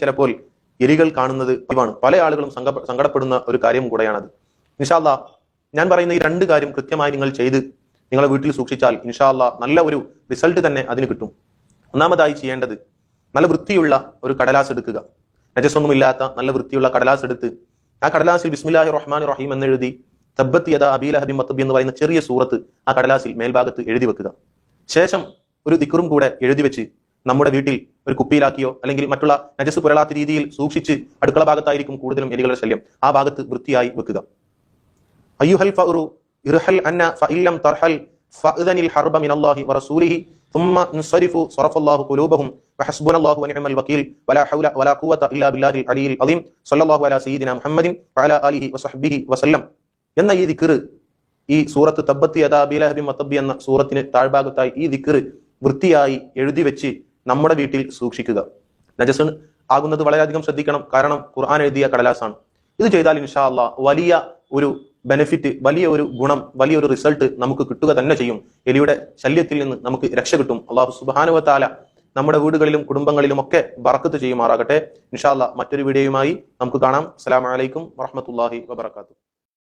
ചിലപ്പോൾ എലികൾ കാണുന്നത് പതിവാണ് പല ആളുകളും സങ്ക സങ്കടപ്പെടുന്ന ഒരു കാര്യം കൂടെയാണത്. ഇൻഷാല്ല ഞാൻ പറയുന്ന ഈ രണ്ട് കാര്യം കൃത്യമായി നിങ്ങൾ ചെയ്ത് നിങ്ങളെ വീട്ടിൽ സൂക്ഷിച്ചാൽ ഇൻഷാല്ല നല്ല ഒരു റിസൾട്ട് തന്നെ അതിന് കിട്ടും. ഒന്നാമതായി ചെയ്യേണ്ടത് നല്ല വൃത്തിയുള്ള ഒരു കടലാസ് എടുക്കുക. നജസൊന്നുമില്ലാത്ത നല്ല വൃത്തിയുള്ള കടലാസ് എടുത്ത് ആ കടലാസിൽ ബിസ്മില്ലാഹി റഹ്മാൻ റഹീം എന്നെഴുതി തബ്ബത്ത് യഥ അബീല ഹബി മത്തബി എന്ന് പറയുന്ന ചെറിയ സൂറത്ത് ആ കടലാസിൽ മേൽഭാഗത്ത് എഴുതി വെക്കുക. ശേഷം ഒരു ദിക്കറും കൂടെ എഴുതി വെച്ച് നമ്മുടെ വീട്ടിൽ ഒരു കുപ്പിയിലാക്കിയോ അല്ലെങ്കിൽ മറ്റുള്ള നജസ് പുരളാത്ത രീതിയിൽ സൂക്ഷിച്ച് അടുക്കള ഭാഗത്തായിരിക്കും കൂടുതലും എലികളുടെ ശല്യം ആ ഭാഗത്ത് വൃത്തിയായി വെക്കുക അയ്യുഹൽ ഫഉറു ഇർഹൽ അന്ന ഫഇല്ലം തർഹൽ ഫഅദനിൽ ഹർബ മിനല്ലാഹി വറസൂലിഹി ثم انصرفوا صرف الله قلوبهم وحسبنا الله ونعم الوكيل ولا حول ولا قوة إلا بالله العلي العظيم صلى الله على سيدنا محمد وعلى آله وصحبه وسلم എന്ന ഈ ദിക്കറ് ഈ സൂറത്ത് തബ്ബത്ത് യഥാബിലഹബി മത്തബി എന്ന സൂറത്തിന് താഴ്ഭാഗത്തായി ഈ ദിക്കറ് വൃത്തിയായി എഴുതി വെച്ച് നമ്മുടെ വീട്ടിൽ സൂക്ഷിക്കുക. നജസ് ആകുന്നത് വളരെയധികം ശ്രദ്ധിക്കണം. കാരണം ഖുർആൻ എഴുതിയ കടലാസാണ്. ഇത് ചെയ്താൽ ഇൻഷാ അല്ല വലിയ ഒരു ബെനിഫിറ്റ് വലിയ ഒരു ഗുണം വലിയൊരു റിസൾട്ട് നമുക്ക് കിട്ടുക തന്നെ ചെയ്യും. എലിയുടെ ശല്യത്തിൽ നിന്ന് നമുക്ക് രക്ഷ കിട്ടും. അള്ളാഹു സുബാനുവത്താല നമ്മുടെ വീടുകളിലും കുടുംബങ്ങളിലും ഒക്കെ ബറക്കത്ത് ചെയ്യുമാറാകട്ടെ. ഇൻഷാ അള്ളാ മറ്റൊരു വീഡിയോയുമായി നമുക്ക് കാണാം. അസ്സലാമു അലൈക്കും വറഹമത്തല്ലാഹി വബർക്കാത്തു